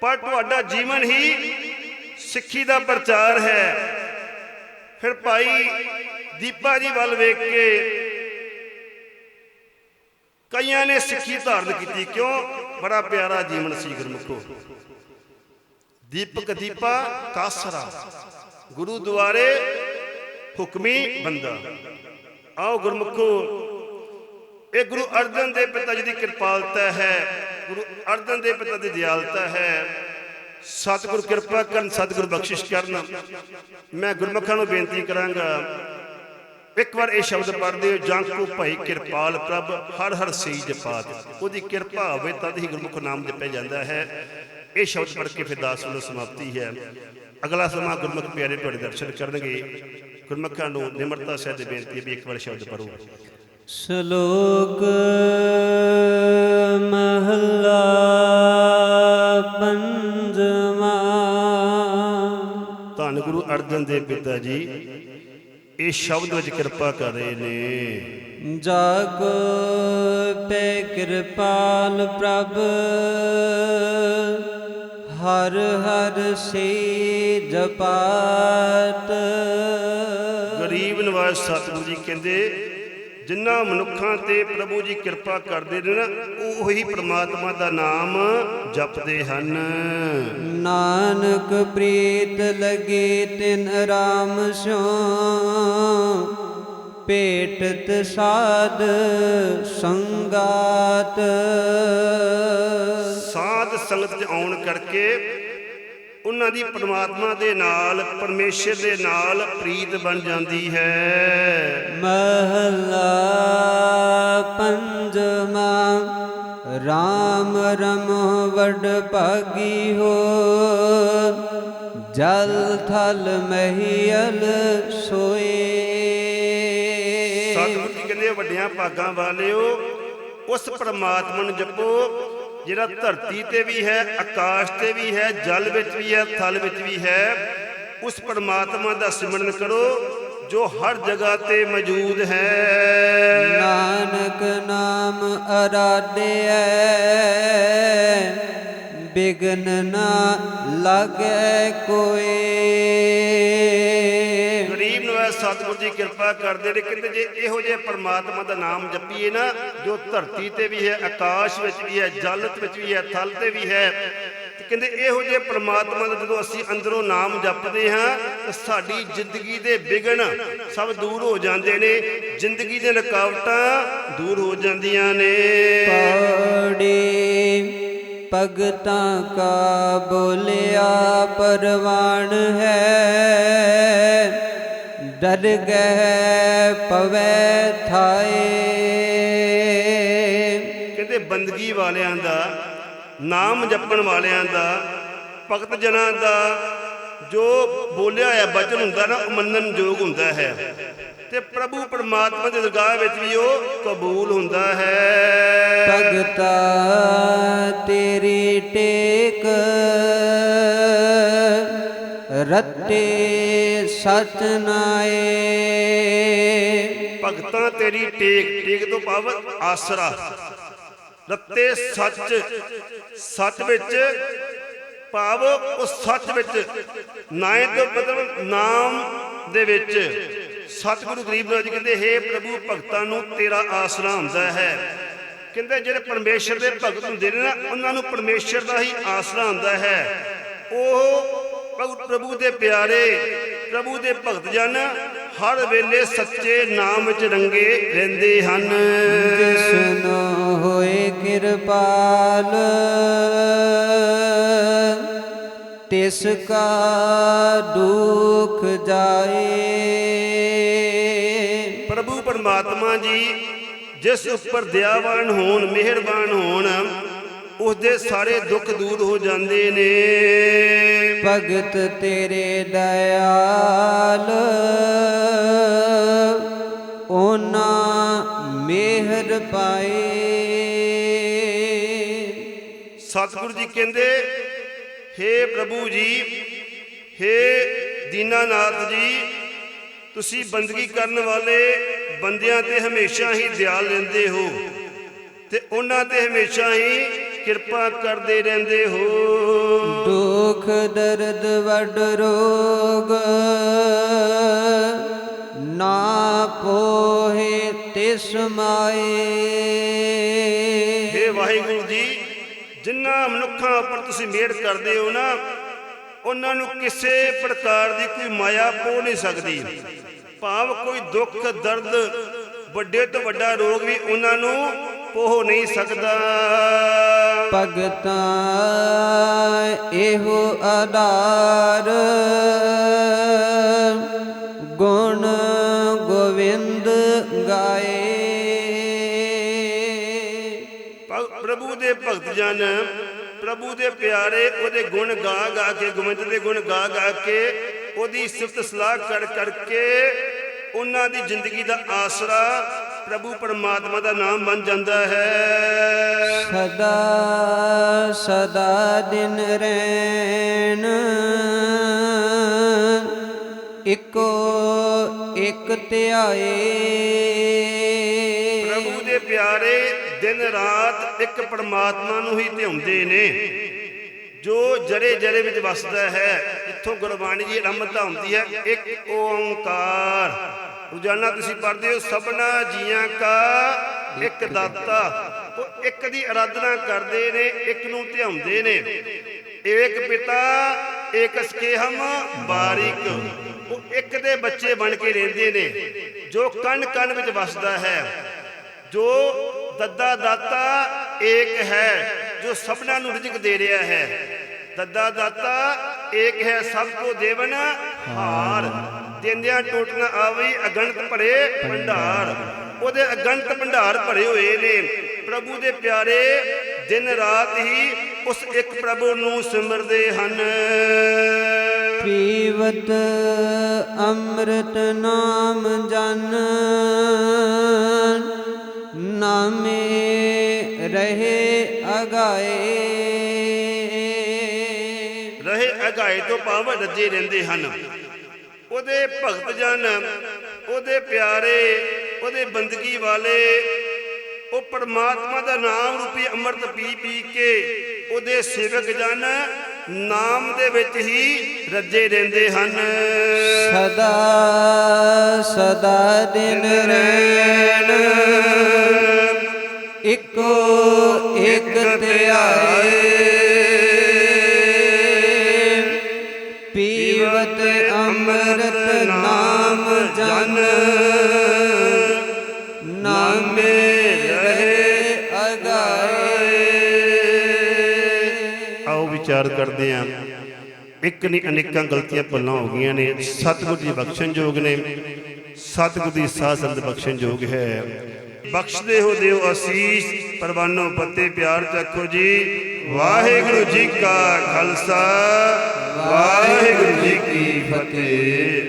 ਪਰ ਤੁਹਾਡਾ ਜੀਵਨ ਹੀ ਸਿੱਖੀ ਦਾ ਪ੍ਰਚਾਰ ਹੈ। ਫਿਰ ਭਾਈ ਦੀਪਾ ਜੀ ਵੱਲ ਵੇਖ ਕੇ ਕਈਆਂ ਨੇ ਸਿੱਖੀ ਧਾਰਨ ਕੀਤੀ। ਕਿਉਂ? ਬੜਾ ਪਿਆਰਾ ਜੀਵਨ ਸੀ ਗੁਰਮੁਖੋ ਦੀਪਕ ਦੀਪਾ ਕਾਸਰਾ। ਗੁਰੂ ਦੁਆਰੇ ਹੁਕਮੀ ਬੰਦਾ। ਆਓ ਗੁਰਮੁਖੋ ਇਹ ਗੁਰੂ ਅਰਜਨ ਦੇਵ ਪਿਤਾ ਜੀ ਦੀ ਕਿਰਪਾਲਤਾ ਹੈ। ਗੁਰੂ ਅਰਜਨ ਦੇਵ ਪਿਤਾ ਦੀ ਦਿਆਲਤਾ ਹੈ। ਸਤਿਗੁਰ ਕਿਰਪਾ ਕਰਨ, ਸਤਿਗੁਰ ਬਖਸ਼ਿਸ਼ ਕਰਨ। ਮੈਂ ਗੁਰਮੁਖਾਂ ਨੂੰ ਬੇਨਤੀ ਕਰਾਂਗਾ ਇੱਕ ਵਾਰ ਇਹ ਸ਼ਬਦ ਪੜ੍ਹਦੇ ਹੋ ਜਾਂ ਕੋ ਭਾਈ ਕਿਰਪਾਲ ਪ੍ਰਭ ਹਰ ਹਰ ਸਈ ਜਪਾਤ ਉਹਦੀ ਕਿਰਪਾ ਹੋਵੇ ਤਦ ਹੀ ਗੁਰਮੁਖ ਨਾਮ ਜਪਿਆ ਜਾਂਦਾ ਹੈ। ਇਹ ਸ਼ਬਦ ਪੜ੍ਹ ਕੇ ਫਿਰ ਦਾਸ ਵੱਲੋਂ ਸਮਾਪਤੀ ਹੈ। ਅਗਲਾ ਸਮਾਂ ਗੁਰਮੁਖ ਪਿਆਰੇ ਤੁਹਾਡੇ ਦਰਸ਼ਨ ਕਰਨਗੇ। ਗੁਰਮੁਖਾਂ ਨੂੰ ਨਿਮਰਤਾ ਸਹਿਤ ਬੇਨਤੀ ਹੈ ਵੀ ਇੱਕ ਵਾਰ ਸ਼ਬਦ ਪੜੋ ਸ਼ਲੋਕ ਮਹੱਲਾ ਪੰਜਵਾਂ। ਧੰਨ ਗੁਰੂ ਅਰਜਨ ਦੇਵ ਪਿਤਾ ਜੀ ਇਹ ਸ਼ਬਦ ਵਿੱਚ ਕਿਰਪਾ ਕਰ ਨੇ। ਜਾਗ ਤੇ ਕਿਰਪਾਲ ਪ੍ਰਭ ਹਰ ਹਰ ਸੇ ਜਪਾਤ ਗਰੀਬ ਨਵਾਜ਼ ਸਤਿਗੁਰੂ ਜੀ ਕਹਿੰਦੇ ਜਿਨ੍ਹਾਂ ਮਨੁੱਖਾਂ ਤੇ ਪ੍ਰਭੂ ਜੀ ਕਿਰਪਾ ਕਰਦੇ ਨੇ ਨਾ ਉਹ ਹੀ ਪ੍ਰਮਾਤਮਾ ਦਾ ਨਾਮ ਜਪਦੇ ਹਨ। ਨਾਨਕ ਪ੍ਰੀਤ ਲਗੇ ਤਿਨ ਰਾਮ ਸਿਉ ਭੇਟਤ ਸਾਧ ਸੰਗਾਤ। ਸਾਧ ਸੰਗਤ ਚ ਆਉਣ ਕਰਕੇ ਉਹਨਾਂ ਦੀ ਪਰਮਾਤਮਾ ਦੇ ਨਾਲ ਪਰਮੇਸ਼ਰ ਦੇ ਨਾਲ ਪ੍ਰੀਤ ਬਣ ਜਾਂਦੀ ਹੈ। ਮਹਲਾ ਪੰਜਵਾ RAM ਰਮੋ ਵਡ ਭਾਗੀ ਹੋ। ਜਲ ਥਲ ਮਹੀਲ ਸੋਏ। ਸਤਿਗੁਰੂ ਜੀ ਕਹਿੰਦੇ ਵੱਡਿਆਂ ਭਾਗਾਂ ਵਾਲਿਓ ਉਸ ਪਰਮਾਤਮਾ ਨੂੰ ਜਪੋ। ਜਿਹੜਾ ਧਰਤੀ ਤੇ ਵੀ ਹੈ, ਆਕਾਸ਼ ਤੇ ਵੀ ਹੈ, ਜਲ ਵਿੱਚ ਵੀ ਹੈ, ਥਲ ਵਿੱਚ ਵੀ ਹੈ, ਉਸ ਪਰਮਾਤਮਾ ਦਾ ਸਿਮਰਨ ਕਰੋ, ਜੋ ਹਰ ਜਗ੍ਹਾ ਤੇ ਮੌਜੂਦ ਹੈ। ਨਾਨਕ ਨਾਮ ਅਰਾਧਿਐ ਬਿਗਨ ਨਾ ਲਾਗੈ ਕੋਈ। ਸਤਿਗੁਰ ਜੀ ਕਿਰਪਾ ਕਰਦੇ ਨੇ। ਕਹਿੰਦੇ ਜੇ ਇਹੋ ਜਿਹੇ ਪਰਮਾਤਮਾ ਦਾ ਨਾਮ ਜਪੀਏ ਨਾ, ਜੋ ਧਰਤੀ ਤੇ ਵੀ ਹੈ, ਆਕਾਸ਼ ਵਿੱਚ ਵੀ ਹੈ ਜਲ ਵਿੱਚ ਵੀ ਹੈ, ਥਲ ਤੇ ਵੀ ਹੈ, ਤੇ ਕਹਿੰਦੇ ਇਹੋ ਜਿਹੇ ਪਰਮਾਤਮਾ ਦਾ ਜਦੋਂ ਅਸੀਂ ਅੰਦਰੋਂ ਨਾਮ ਜਪਦੇ ਹਾਂ, ਤਾਂ ਸਾਡੀ ਜ਼ਿੰਦਗੀ ਦੇ ਵਿਗਨ ਸਭ ਦੂਰ ਹੋ ਜਾਂਦੇ ਨੇ। ਜ਼ਿੰਦਗੀ ਦੀਆਂ ਰੁਕਾਵਟਾਂ ਦੂਰ ਹੋ ਜਾਂਦੀਆਂ ਨੇ। ਪੌੜੀ ਭਗਤਾਂ ਕਾ ਬੋਲਿਆ, ਪਰਵਾਨ ਹੈ। ਡਰ ਗਏ ਪਵੈ ਥਾਏ। ਕਹਿੰਦੇ ਬੰਦਗੀ ਵਾਲਿਆਂ ਦਾ ਨਾਮ ਜਪਣ ਵਾਲਿਆਂ ਦਾ ਭਗਤ ਜਨਾਂ ਦਾ ਜੋ ਬੋਲਿਆ ਹੋਇਆ ਬਚਨ ਹੁੰਦਾ ਨਾ ਉਹ ਮੰਨਣ ਯੋਗ ਹੁੰਦਾ ਹੈ। ਤੇ ਪ੍ਰਭੂ ਪਰਮਾਤਮਾ ਦੀ ਦਰਗਾਹ ਵਿੱਚ ਵੀ ਉਹ ਕਬੂਲ ਹੁੰਦਾ ਹੈ। ਭਗਤਾ ਤੇਰੀ ਟੇਕ ਰੱਤੇ ਸਚ ਨਾਏ। ਭਗਤਾਂ ਤੇਰੀ ਟੇਕ ਟੇਕ ਤੋਂ ਭਾਵ ਆਸਰਾ। ਰੱਤੇ ਸੱਚ ਸੱਚ ਵਿੱਚ ਭਾਵ ਉਹ ਸੱਚ ਵਿੱਚ। ਨਾਏ ਤੋਂ ਮਤਲਬ ਨਾਮ ਦੇ ਵਿੱਚ। ਸਤਿਗੁਰੂ ਗਰੀਬ ਨਾਥ ਜੀ ਕਹਿੰਦੇ, ਹੇ ਪ੍ਰਭੂ, ਭਗਤਾਂ ਨੂੰ ਤੇਰਾ ਆਸਰਾ ਹੁੰਦਾ ਹੈ। ਕਹਿੰਦੇ, ਜਿਹੜੇ ਪਰਮੇਸ਼ਰ ਦੇ ਭਗਤ ਹੁੰਦੇ ਨੇ ਨਾ, ਉਹਨਾਂ ਨੂੰ ਪਰਮੇਸ਼ਰ ਦਾ ਹੀ ਆਸਰਾ ਹੁੰਦਾ ਹੈ। ਉਹ ਪ੍ਰਭੂ- ਪ੍ਰਭੂ ਦੇ ਪਿਆਰੇ ਪ੍ਰਭੂ ਦੇ ਭਗਤ ਜਨ ਹਰ ਵੇਲੇ ਸੱਚੇ ਨਾਮ ਵਿੱਚ ਰੰਗੇ ਰਹਿੰਦੇ ਹਨ। ਜਿਸਨੂੰ ਹੋਏ ਕਿਰਪਾਲ ਤਿਸ ਕਾ ਦੁਖ ਜਾਏ। ਪ੍ਰਭੂ ਪਰਮਾਤਮਾ ਜੀ ਜਿਸ ਉੱਪਰ ਦਇਆਵਾਨ ਹੋਣ ਮਿਹਰਬਾਨ ਹੋਣ ਉਸ ਦੇ ਸਾਰੇ ਦੁੱਖ ਦੂਰ ਹੋ ਜਾਂਦੇ ਨੇ। ਭਗਤ ਤੇਰੇ ਦਇਆਲ ਉਹਨਾਂ ਮਿਹਰ ਪਾਏ। ਸਤਿਗੁਰੂ ਜੀ ਕਹਿੰਦੇ हे ਪ੍ਰਭੂ ਜੀ हे ਦੀਨਾਨਾਥ ਜੀ ਤੁਸੀਂ ਬੰਦਗੀ ਕਰਨ ਵਾਲੇ ਬੰਦਿਆਂ ਤੇ ਹਮੇਸ਼ਾ ਹੀ ਦਿਆਲ ਰਹਿੰਦੇ ਹੋ ਤੇ ਉਹਨਾਂ ਤੇ ਹਮੇਸ਼ਾ ਹੀ ਕਿਰਪਾ ਕਰਦੇ ਰਹਿੰਦੇ ਹੋ। ਦੁਖ ਦਰਦ ਵੱਡ ਰੋਗ ਨਾ ਪੋਹੇ ਤਿਸ ਮਾਏ। हे ਵਾਹਿਗੁਰੂ ਜੀ ਜਿਨ੍ਹਾਂ ਮਨੁੱਖਾਂ ਉੱਪਰ ਤੁਸੀਂ ਮਿਹਰ ਕਰਦੇ ਹੋ ਨਾ ਉਹਨਾਂ ਨੂੰ ਕਿਸੇ ਪ੍ਰਕਾਰ ਦੀ ਕੋਈ ਮਾਇਆ ਪੋ ਨਹੀਂ ਸਕਦੀ। ਭਾਵ ਕੋਈ ਦੁੱਖ ਦਰਦ ਵੱਡੇ ਤੋਂ ਵੱਡਾ ਰੋਗ ਵੀ ਉਹਨਾਂ ਨੂੰ ਪੋਹ ਨਹੀਂ ਸਕਦਾ। ਭਗਤਾਂ ਇਹੋ ਆਧਾਰ। ਗੁਣ ਗੋਵਿੰਦ ਗਾਏ। ਪ੍ਰਭੂ ਦੇ ਭਗਤ ਜਨ ਪ੍ਰਭੂ ਦੇ ਪਿਆਰੇ ਉਹਦੇ ਗੁਣ ਗਾ ਗਾ ਕੇ ਗੋਬਿੰਦ ਦੇ ਗੁਣ ਗਾ ਗਾ ਕੇ ਉਹਦੀ ਸਿਫਤ ਸਲਾਹ ਕਰ ਕਰਕੇ ਉਹਨਾਂ ਦੀ ਜ਼ਿੰਦਗੀ ਦਾ ਆਸਰਾ ਪ੍ਰਭੂ ਪਰਮਾਤਮਾ ਦਾ ਨਾਮ ਬਣ ਜਾਂਦਾ ਹੈ। ਸਦਾ ਸਦਾ ਦਿਨ ਰਹਿਣ। ਇੱਕੋ ਇੱਕ ਧਿਆਏ ਪ੍ਰਭੂ ਦੇ ਪਿਆਰੇ ਦਿਨ ਰਾਤ ਇੱਕ ਪਰਮਾਤਮਾ ਨੂੰ ਹੀ ਧਿਆਉਂਦੇ ਨੇ। ਜੋ ਜਰੇ ਜਰੇ ਵਿੱਚ ਵਸਦਾ ਹੈ ਇੱਥੋਂ ਗੁਰਬਾਣੀ ਦੀ ਰਮਤਾ ਹੁੰਦੀ ਹੈ ਇੱਕ ਓੰਕਾਰ। ਰੋਜ਼ਾਨਾ ਤੁਸੀਂ ਪੜ੍ਹਦੇ ਹੋ, ਸਭਨਾ ਜੀਆਂ ਕਾ ਇੱਕ ਦਾਤਾ। ਉਹ ਇੱਕ ਦੀ ਆਰਾਧਨਾ ਕਰਦੇ ਨੇ, ਇੱਕ ਨੂੰ ਧਿਆਉਂਦੇ ਨੇ। ਏਕ ਪਿਤਾ, ਏਕ ਸਕੇਹਮ ਬਾਰਿਕ। ਉਹ ਇੱਕ ਦੇ ਬੱਚੇ ਬਣ ਕੇ ਰਹਿੰਦੇ ਨੇ, ਜੋ ਕਣ ਕਣ ਵਿੱਚ ਵਸਦਾ ਹੈ। ਜੋ ਦੱਦਾ ਦਾਤਾ ਏਕ ਹੈ, ਜੋ ਸਭਨਾਂ ਨੂੰ ਰਿਜ਼ਕ ਦੇ ਰਿਹਾ ਹੈ। ਦੱਦਾ ਦਾਤਾ ਏਕ ਹੈ, ਸਭ ਕੋ ਦੇਵਨ ਹਾਰ। ਦਿੰਦਿਆਂ ਟੁੱਟ ਨਾ ਆਵੀ ਅਗਣਤ ਭਰੇ ਭੰਡਾਰ ਉਹਦੇ ਅਗਣਤ ਭੰਡਾਰ ਭਰੇ ਹੋਏ ਨੇ। ਪ੍ਰਭੂ ਦੇ ਪਿਆਰੇ ਦਿਨ ਰਾਤ ਹੀ ਉਸ ਇੱਕ ਪ੍ਰਭੂ ਨੂੰ ਸਿਮਰਦੇ ਹਨ। ਪੀਵਤ ਅੰਮ੍ਰਿਤ ਨਾਮ ਜਨ ਨਾਮੇ ਰਹੇ ਅਗਾਏ। ਰਹੇ ਅਗਾਏ ਤੋਂ ਭਾਵ ਰੱਜੇ ਰਹਿੰਦੇ ਹਨ। ਉਹਦੇ ਭਗਤ ਜਨ, ਉਹਦੇ ਪਿਆਰੇ, ਉਹਦੇ ਬੰਦਗੀ ਵਾਲੇ, ਉਹ ਪਰਮਾਤਮਾ ਦਾ ਨਾਮ ਰੂਪੀ ਅੰਮ੍ਰਿਤ ਪੀ ਪੀ ਕੇ ਉਹਦੇ ਸੇਵਕ ਜਨ ਨਾਮ ਦੇ ਵਿੱਚ ਹੀ ਰੱਜੇ ਰਹਿੰਦੇ ਹਨ। ਸਦਾ ਸਦਾ ਦਿਨ ਰਹਿਣ। ਇੱਕੋ ਇੱਕ ਧਿਆਏ ਕਰਦੇ ਹਾਂ ਇੱਕ ਨਹੀਂ, ਅਨੇਕਾਂ ਗਲਤੀਆਂ ਭੁੱਲਾਂ ਹੋ ਗਈਆਂ ਨੇ। ਸਤਿਗੁਰ ਜੀ ਬਖਸ਼ਣਯੋਗ ਨੇ। ਸਤਿਗੁਰ ਦੀ ਸਾਹ ਸੰਤ ਬਖਸ਼ਣਯੋਗ ਹੈ। ਬਖਸ਼ਦੇ ਹੋ ਦਿਓ ਅਸੀਸ। ਪਰਵਾਨੋ ਪੱਤੇ ਪਿਆਰ ਚੱਖੋ ਜੀ। ਵਾਹਿਗੁਰੂ ਜੀ ਕਾ ਖਾਲਸਾ। ਵਾਹਿਗੁਰੂ ਜੀ ਕੀ ਫਤਿਹ।